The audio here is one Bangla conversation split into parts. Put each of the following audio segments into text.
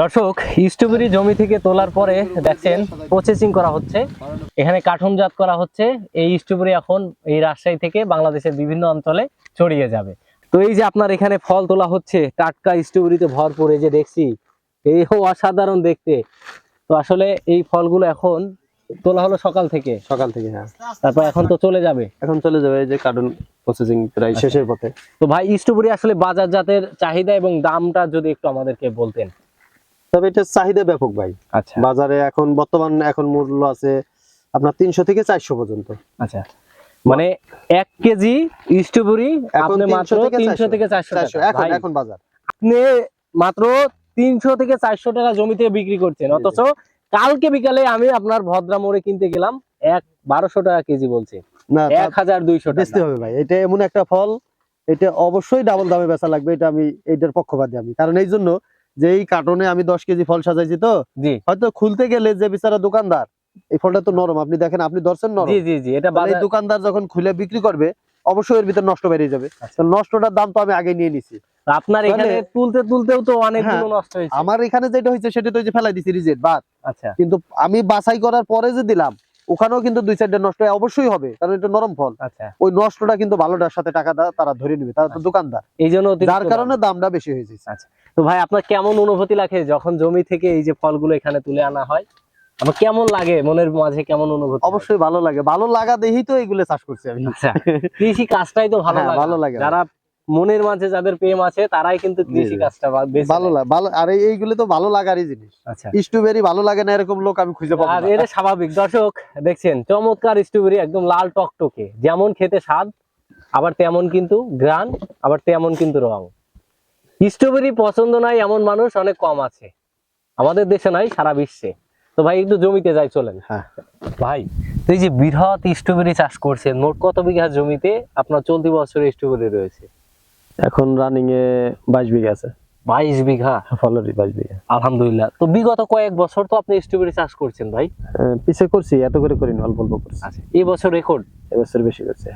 দর্শক স্ট্রবেরি জমি থেকে তোলার পরে দেখছেন প্রসেসিং করা হচ্ছে। এখানে কার্টুনজাত করা হচ্ছে। এই স্ট্রবেরি এখন এই রাজশাহী থেকে বাংলাদেশের বিভিন্ন অঞ্চলে ছড়িয়ে যাবে। তো এই যে আপনার এখানে ফল তোলা হচ্ছে টাটকা স্ট্রবেরিতে ভরপুর এই যে দেখছি এই অসাধারণ দেখতে। তো আসলে এই ফলগুলো এখন তোলা হলো সকাল থেকে। সকাল থেকে হ্যাঁ। তারপর এখন তো চলে যাবে। এখন চলে যাবে এই যে কার্টুন প্রসেসিং প্রায় শেষের পথে। তো ভাই স্ট্রবেরি আসলে বাজারজাতের চাহিদা এবং দামটা যদি একটু আমাদেরকে বলতেন। তবে এটা চাহিদা ব্যাপক ভাই। আচ্ছা। বাজারে এখন বর্তমান এখন মূল্য আছে আপনার তিনশো থেকে চারশো পর্যন্ত। আচ্ছা। মানে এক কেজি স্ট্রবেরি এখন আপনি মাত্র তিনশো থেকে চারশো এখন এখন বাজার। আপনি মাত্র তিনশো থেকে চারশো টাকা জমিতে বিক্রি করছেন। অথচ কালকে বিকালে আমি আপনার ভদ্রা মোড়ে কিনতে গেলাম এক বারোশো টাকা কেজি বলছে। না এক হাজার দুইশো বেচতে হবে ভাই। এটা এমন একটা ফল এটা অবশ্যই ডাবল দামে বেচা লাগবে এটা আমি এইটার পক্ষপাতী আমি। কারণ এই জন্য যে এই কার্টনে আমি দশ কেজি ফল সাজাইছি তো হয়তো খুলতে গেলে যে বিচারা দোকানদার এই ফলটা তো নরম আপনি দেখেন আপনি ধরছেন নরম। জি জি জি এটা তাহলে এই বাজার দোকানদার যখন খুলে বিক্রি করবে অবশ্যই এর ভিতর নষ্ট বেরিয়ে যাবে। আচ্ছা। নষ্টটার দাম তো আমি আগে নিয়ে নিছি। আপনার এখানে তুলতে তুলতেও তো অনেকগুলো হ্যাঁ, নষ্ট হয়েছে। আমার এখানে যেটা হয়েছে সেটা তো ওই যে ফেলাই দিছি রিজেক্ট বাদ। আচ্ছা। কিন্তু আমি বাছাই করার পরে যে দিলাম ওখানেও কিন্তু দুই নষ্ট অবশ্যই হবে কারণ এটা নরম ফল। আচ্ছা। ওই নষ্টটা কিন্তু ভালোটার সাথে টাকা তারা ধরে নিবে তারা তো। দোকানদার। এই জন্য যার কারণে দামটা বেশি হয়েছে। তো ভাই আপনার কেমন অনুভূতি লাগে যখন জমি থেকে এই যে ফলগুলো এখানে তুলে আনা হয়? আমার কেমন লাগে? মনের মাঝে কেমন অনুভূতি অবশ্যই ভালো লাগে। ভালো লাগা দেখেই তো এগুলো চাষ করছি আমি। আচ্ছা কৃষি কাজটাই তো ভালো হ্যাঁ, লাগে। ভালো লাগে। যারা মনের মাঝে যাদের প্রেম আছে তারাই কিন্তু কৃষি কাজটা ভালো লাগে ভালো আর এইগুলো তো ভালো লাগারই জিনিস। আচ্ছা। স্ট্রবেরি ভালো লাগে না এরকম লোক আমি খুঁজে পাবো আর। এটা স্বাভাবিক। দর্শক দেখছেন চমৎকার স্ট্রবেরি একদম লাল টকটকে। যেমন খেতে স্বাদ আবার তেমন কিন্তু গ্রান আবার তেমন কিন্তু রং। স্ট্রবেরি পছন্দ নাই এমন মানুষ অনেক কম আছে। আমাদের দেশে নাই সারা বিশ্বে। তো ভাই একটু জমিতে যাই চলেন। হ্যাঁ। ভাই তো এই যে বৃহৎ স্ট্রবেরি চাষ করছেন মোট কত বিঘা জমিতে আপনার চলতি বছরে স্ট্রবেরি রয়েছে? এখন রানিং এ বাইশ বিঘা আছে। বাইশ বিঘা? ফলেরই বাইশ বিঘা। আলহামদুলিল্লাহ। তো বিগত কয়েক বছর তো আপনি স্ট্রবেরি চাষ করছেন ভাই? পিছে করছি এত করে করিনি অল্প অল্প করছি। আচ্ছা এই বছর রেকর্ড এবছর বেশি করছে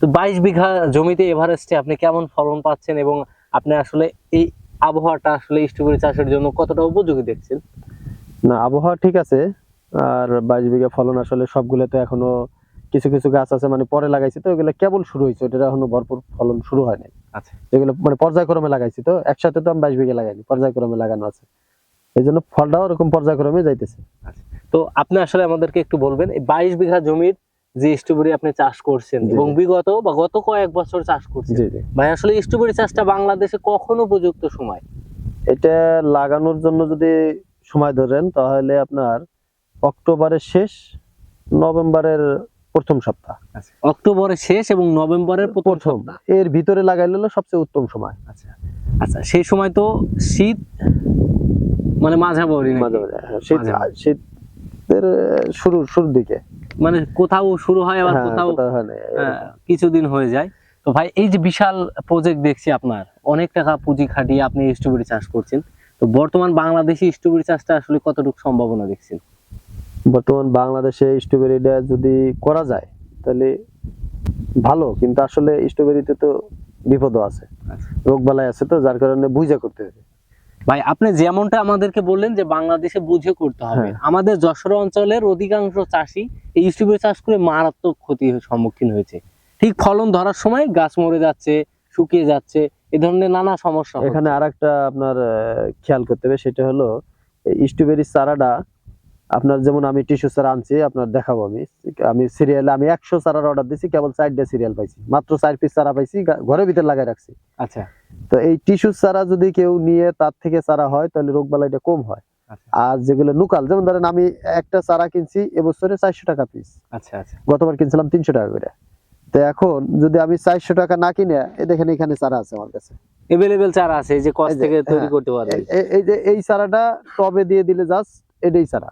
তো বাইশ বিঘা জমিতে এভারেস্টে আপনি কেমন ফলন পাচ্ছেন এবং আপনি আসলে এই আবহাওয়াটা আসলে স্ট্রবেরি চাষের জন্য কতটা উপযোগী দেখছেন? না আবহাওয়া ঠিক আছে। আর বাইশ বিঘা ফলন আসলে সবগুলো তো এখনও কিছু কিছু গাছ আছে মানে পরে লাগাইছি তো ওগুলো কেবল শুরু হয়েছে ওটা এখনও ভরপুর ফলন শুরু হয় নাই। আচ্ছা। যেগুলো মানে পর্যায়ক্রমে লাগাইছি তো একসাথে তো আমি বাইশ বিঘা লাগাইনি পর্যায়ক্রমে লাগানো আছে। এই জন্য ফলটাও ওরকম পর্যায়ক্রমে যাইতেছে। তো আপনি আসলে আমাদেরকে একটু বলবেন এই বাইশ বিঘা জমির যে স্ট্রবেরি আপনি চাষ করছেন এবং বিগত বা গত কয়েক বছর চাষ করছেন ভাই আসলে স্ট্রবেরি চাষটা বাংলাদেশে কখন উপযুক্ত সময়? এটা লাগানোর জন্য যদি সময় ধরেন তাহলে আপনার অক্টোবরের শেষ নভেম্বরের প্রথম সপ্তাহ। অক্টোবরের শেষ এবং নভেম্বরের প্রথম। এর ভিতরে লাগাইলে হলো সবচেয়ে উত্তম সময়। আচ্ছা আচ্ছা সেই সময় তো শীত মানে মাঝাবরি নাকি? মাঝে মাঝে হ্যাঁ, শীত শীতের শুরু শুরুর দিকে। মানে কোথাও শুরু হয় আবার হ্যাঁ, কোথাও। কিছুদিন হয়ে যায়। তো ভাই এই যে বিশাল প্রজেক্ট দেখছি আপনার অনেক টাকা পুঁজি খাটিয়ে আপনি স্ট্রবেরি চাষ করছেন। তো বর্তমান বাংলাদেশি স্ট্রবেরি চাষটা আসলে কতটুকু সম্ভাবনা দেখছেন? বর্তমান বাংলাদেশে স্ট্রবেরিটা যদি করা যায় তাহলে ভালো কিন্তু আসলে স্ট্রবেরিতে তো বিপদও আছে রোগ বালাই আছে তো যার কারণে বুঝা করতে হবে। ভাই আপনি যেমনটা আমাদেরকে বললেন যে বাংলাদেশে বুঝে করতে হবে। হ্যাঁ। আমাদের যশোর অঞ্চলের অধিকাংশ চাষি এই স্ট্রবেরি চাষ করে মারাত্মক ক্ষতির সম্মুখীন হয়েছে। ঠিক ফলন ধরার সময় গাছ মরে যাচ্ছে শুকিয়ে যাচ্ছে এই ধরনের নানা সমস্যা। এখানে আরেকটা আপনার আহ, খেয়াল করতে হবে সেটা হলো স্ট্রবেরি চারাটা আপনার যেমন আমি টিস্যু চারা আনছি আপনার দেখাবো আমি। আমি সিরিয়ালে আমি একশো চারার অর্ডার দিছি কেবল চারটে সিরিয়াল পাইছি। মাত্র চার পিস চারা পাইছি ঘরের ভিতরে লাগাই রাখছি। আচ্ছা। তো এই টিস্যু চারা যদি কেউ নিয়ে তার থেকে চারা হয় তাহলে রোগ বালাইটা কম হয়। আচ্ছা। আর যেগুলো লোকাল যেমন ধরেন আমি একটা চারা কিনছি এবছরে চারশো টাকা পিস আচ্ছা আচ্ছা। গতবার কিনছিলাম তিনশো টাকা করে। তো এখন যদি আমি চারশো টাকা না কিনে দেখেন এখানে চারা আছে আমার কাছে। এভেলেবেল চারা আছে যে কস থেকে তৈরি হ্যাঁ, করতে পারবে। এই- যে এই চারাটা টবে দিয়ে দিলে জাস্ট এটাই চারা।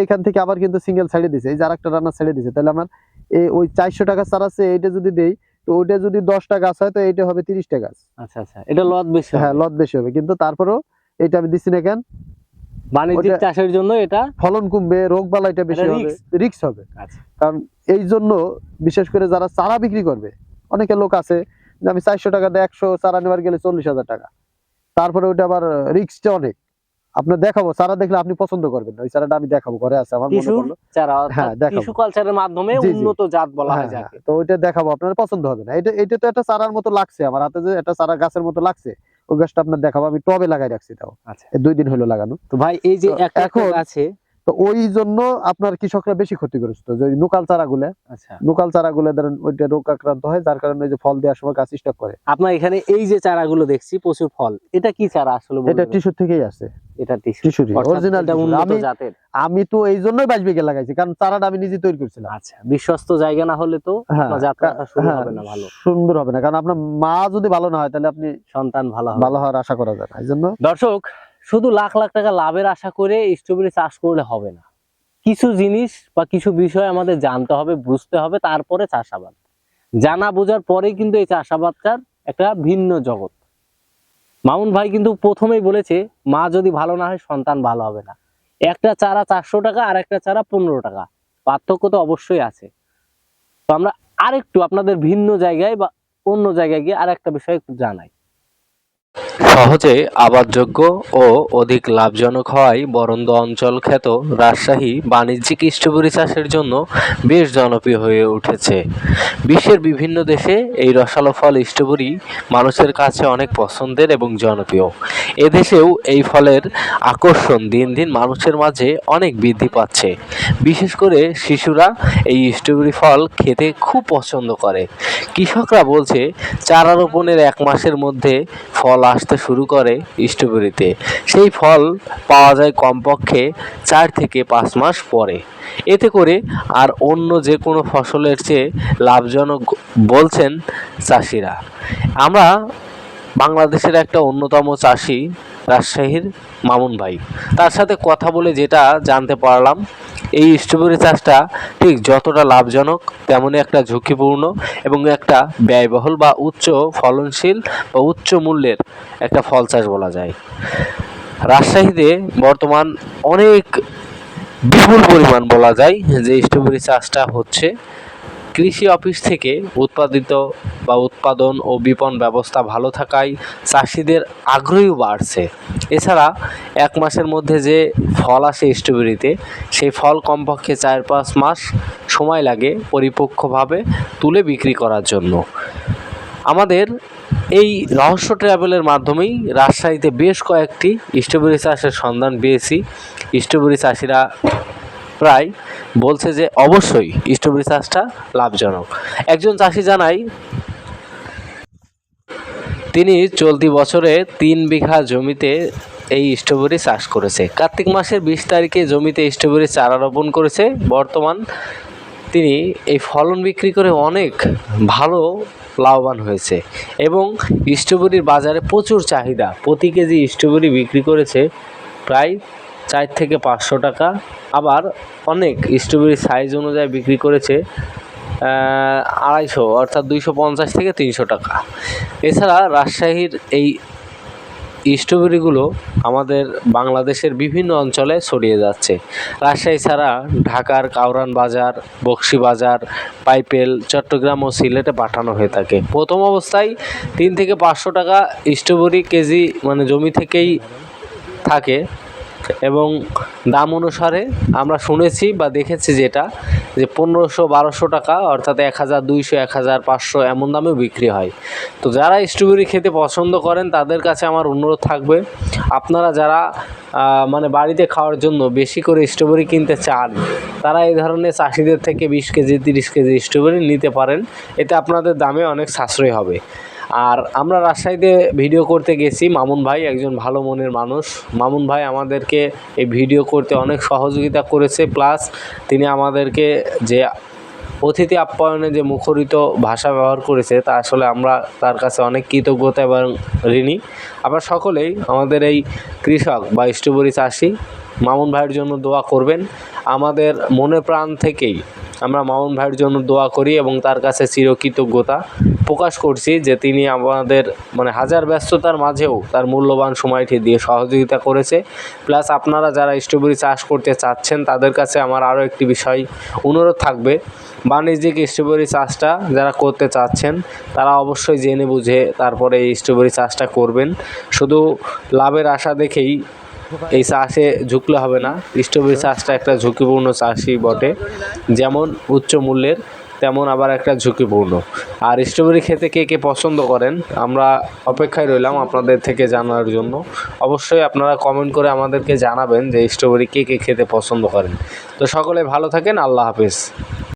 এইখান থেকে আবার কিন্তু সিঙ্গেল ছেড়ে দিছে এই যে আরেকটা রান্না ছেড়ে দিছে। তাহলে আমার এই ওই চারশো টাকা চারা আছে এইটা যদি দেই তো ওইটা যদি দশটা গাছ হয় তো এইটা হবে তিরিশটা গাছ। আচ্ছা আচ্ছা এটা লদ বেশি হ্যাঁ লত বেশি হবে। কিন্তু তারপরেও এটা আমি দিচ্ছি না কেন? বাণিজ্যিক চাষের জন্য এটা ফলন কমবে রোগ বালাইটা বেশি হবে রিক্স হবে। আচ্ছা। কারণ এই জন্য বিশেষ করে যারা চারা বিক্রি করবে অনেকে লোক আছে যে আমি চারশো টাকা দিয়ে একশো চারা নেওয়ার গেলে চল্লিশ হাজার টাকা। তারপরে ওইটা আবার রিক্সটা অনেক। আপনার দেখাবো চারা দেখলে আপনি পছন্দ করবেন ওই চারাটা আমি দেখাবো ঘরে আছে আমার মনে পড়ল। চারা হ্যাঁ, দেখাবো। কালচারের মাধ্যমে। উন্নত জাত বলা হয় হ্যাঁ, হ্যাঁ, যাকে তো ওইটা দেখাবো আপনার পছন্দ হবে না। এটা এটা তো একটা চারার মতো লাগছে আমার হাতে যে একটা চারা গাছের মতো লাগছে ওই গাছটা আপনার দেখাবো আমি টবে লাগাই রাখছি তাও। আচ্ছা। দুই দিন হলো লাগানো। তো ভাই এই যে এখন- গাছে তো ওই জন্য আপনার কৃষকরা বেশি ক্ষতিগ্রস্ত যে নোকাল চারাগুলো। আচ্ছা। নোকাল চারাগুলো ধরেন ওইটা রোগ আক্রান্ত হয় যার কারণে ওই যে ফল দেওয়ার সময় গাছ স্টক করে। আপনার এখানে এই যে চারাগুলো দেখছি প্রচুর ফল। এটা কি চারা আসলে? এটা টিস্যু থেকেই আসে। এটা উন্নত আমি জাতের। আমি তো এই জন্যই বাইশ বিঘে লাগাইছি কারণ চারাটা আমি নিজে তৈরি করছিলাম। আচ্ছা বিশ্বস্ত জায়গা না হলে তো হ্যাঁ, হ্যাঁ, হবে না ভালো। সুন্দর হবে না কারণ আপনার মা যদি ভালো না হয় তাহলে আপনি সন্তান ভালো ভালো হওয়ার আশা করা যায় এই জন্য দর্শক শুধু লাখ লাখ টাকা লাভের আশা করে স্ট্রবেরি চাষ করলে হবে না। কিছু জিনিস বা কিছু বিষয় আমাদের জানতে হবে বুঝতে হবে তারপরে চাষাবাদ। জানা বোঝার পরে কিন্তু এই চাষাবাদটার একটা ভিন্ন জগৎ। মামুন ভাই কিন্তু প্রথমেই বলেছে, মা যদি ভালো না হয়, সন্তান ভালো হবে না। একটা চারা চারশো টাকা আর একটা চারা পনেরো টাকা। পার্থক্য তো অবশ্যই আছে। তো আমরা আরেকটু আপনাদের ভিন্ন জায়গায় বা অন্য জায়গায় গিয়ে আর একটা বিষয় জানাই। সহজে আবাদযোগ্য ও অধিক লাভজনক হওয়ায় বরন্দ অঞ্চল খ্যাত রাজশাহী বাণিজ্যিক স্ট্রবেরি চাষের জন্য বেশ জনপ্রিয় হয়ে উঠেছে। বিশ্বের বিভিন্ন দেশে এই রসালো ফল স্ট্রবেরি মানুষের কাছে অনেক পছন্দের এবং জনপ্রিয়। এদেশেও এই ফলের আকর্ষণ দিন দিন মানুষের মাঝে অনেক বৃদ্ধি পাচ্ছে। বিশেষ করে শিশুরা এই স্ট্রবেরি ফল খেতে খুব পছন্দ করে। কৃষকরা বলছে, চারা রোপণের এক মাসের মধ্যে ফল আসতে শুরু করে স্ট্রবেরিতে সেই ফল পাওয়া যায় কমপক্ষে চার থেকে পাঁচ মাস পরে। এতে করে আর অন্য যে কোনো ফসলের চেয়ে লাভজনক বলছেন চাষিরা। আমরা বাংলাদেশের একটা অন্যতম চাষি রাজশাহীর মামুন ভাই। তার সাথে কথা বলে যেটা জানতে পারলাম এই স্ট্রবেরি চাষটা ঠিক যতটা লাভজনক, তেমনই একটা ঝুঁকিপূর্ণ এবং একটা ব্যয়বহুল বা উচ্চ ফলনশীল বা উচ্চ মূল্যের একটা ফল চাষ বলা যায়। রাজশাহীতে বর্তমান অনেক বিপুল পরিমাণ বলা যায় যে স্ট্রবেরি চাষটা হচ্ছে। কৃষি অফিস থেকে উৎপাদিত বা উৎপাদন ও বিপণন ব্যবস্থা ভালো থাকায় চাষিদের আগ্রহীও বাড়ছে। এছাড়া এক মাসের মধ্যে যে ফল আসে স্ট্রবেরিতে, সেই ফল কমপক্ষে চার পাঁচ মাস সময় লাগে পরিপক্কভাবে তুলে বিক্রি করার জন্য। আমাদের এই রহস্য ট্রাভেলের মাধ্যমেই রাজশাহীতে বেশ কয়েকটি স্ট্রবেরি চাষের সন্ধান পেয়েছি। স্ট্রবেরি চাষিরা প্রায় বলছে যে অবশ্যই স্ট্রবেরি চাষটা লাভজনক। একজন চাষি জানাই তিনি চলতি বছরে তিন বিঘা জমিতে এই স্ট্রবেরি চাষ করেছে। কার্তিক মাসের বিশ তারিখে জমিতে স্ট্রবেরি চারা রোপণ করেছে। বর্তমান তিনি এই ফলন বিক্রি করে অনেক ভালো লাভবান হয়েছে এবং স্ট্রবেরির বাজারে প্রচুর চাহিদা। প্রতি কেজি স্ট্রবেরি বিক্রি করেছে প্রায় চার থেকে পাঁচশো টাকা। আবার অনেক স্ট্রবেরি সাইজ অনুযায়ী বিক্রি করেছে আড়াইশো, অর্থাৎ দুইশো পঞ্চাশ থেকে তিনশো টাকা। এছাড়া রাজশাহীর এই স্ট্রবেরিগুলো আমাদের বাংলাদেশের বিভিন্ন অঞ্চলে ছড়িয়ে যাচ্ছে। রাজশাহী ছাড়া ঢাকার কাউরান বাজার, বক্সি বাজার, পাইপেল, চট্টগ্রাম ও সিলেটে পাঠানো হয়ে থাকে। প্রথম অবস্থায় তিন থেকে পাঁচশো টাকা স্ট্রবেরি কেজি মানে জমি থেকেই থাকে। এবং দাম অনুসারে আমরা শুনেছি বা দেখেছি যেটা, যে পনেরোশো বারোশো টাকা অর্থাৎ এক হাজার দুইশো, এক হাজার পাঁচশো এমন দামেও বিক্রি হয়। তো যারা স্ট্রবেরি খেতে পছন্দ করেন, তাদের কাছে আমার অনুরোধ থাকবে, আপনারা যারা মানে বাড়িতে খাওয়ার জন্য বেশি করে স্ট্রবেরি কিনতে চান, তারা এই ধরনের চাষিদের থেকে বিশ কেজি, তিরিশ কেজি স্ট্রবেরি নিতে পারেন। এতে আপনাদের দামে অনেক সাশ্রয় হবে। আর আমরা রাজশাহীতে ভিডিও করতে গেছি। মামুন ভাই একজন ভালো মনের মানুষ। মামুন ভাই আমাদেরকে এই ভিডিও করতে অনেক সহযোগিতা করেছে। প্লাস তিনি আমাদেরকে যে অতিথি আপ্যায়নে যে মুখরিত ভাষা ব্যবহার করেছে, তা আসলে আমরা তার কাছে অনেক কৃতজ্ঞতা এবং ঋণী। আমরা সকলেই আমাদের এই কৃষক বা স্ট্রবেরি চাষি, মামুন ভাইয়ের জন্য দোয়া করবেন। আমাদের মনে প্রাণ থেকেই আমরা মামুন ভাইয়ের জন্য দোয়া করি এবং তার কাছে চিরকৃতজ্ঞতা প্রকাশ করছি যে তিনি আমাদের মানে হাজার ব্যস্ততার মাঝেও তার মূল্যবান সময়টি দিয়ে সহযোগিতা করেছে। প্লাস আপনারা যারা স্ট্রবেরি চাষ করতে চাচ্ছেন, তাদের কাছে আমার আরও একটি বিষয় অনুরোধ থাকবে। বাণিজ্যিক স্ট্রবেরি চাষটা যারা করতে চাচ্ছেন, তারা অবশ্যই জেনে বুঝে তারপরে এই স্ট্রবেরি চাষটা করবেন। শুধু লাভের আশা দেখেই এই চাষে ঝুঁকলে হবে না। স্ট্রবেরি চাষটা একটা ঝুঁকিপূর্ণ চাষই বটে। যেমন উচ্চ মূল্যের, তেমন আবার একটা ঝুঁকিপূর্ণ। আর স্ট্রবেরি খেতে কে কে পছন্দ করেন, আমরা অপেক্ষায় রইলাম আপনাদের থেকে জানার জন্য। অবশ্যই আপনারা কমেন্ট করে আমাদেরকে জানাবেন যে স্ট্রবেরি কে কে খেতে পছন্দ করেন। তো সকলে ভালো থাকেন, আল্লাহ হাফেজ।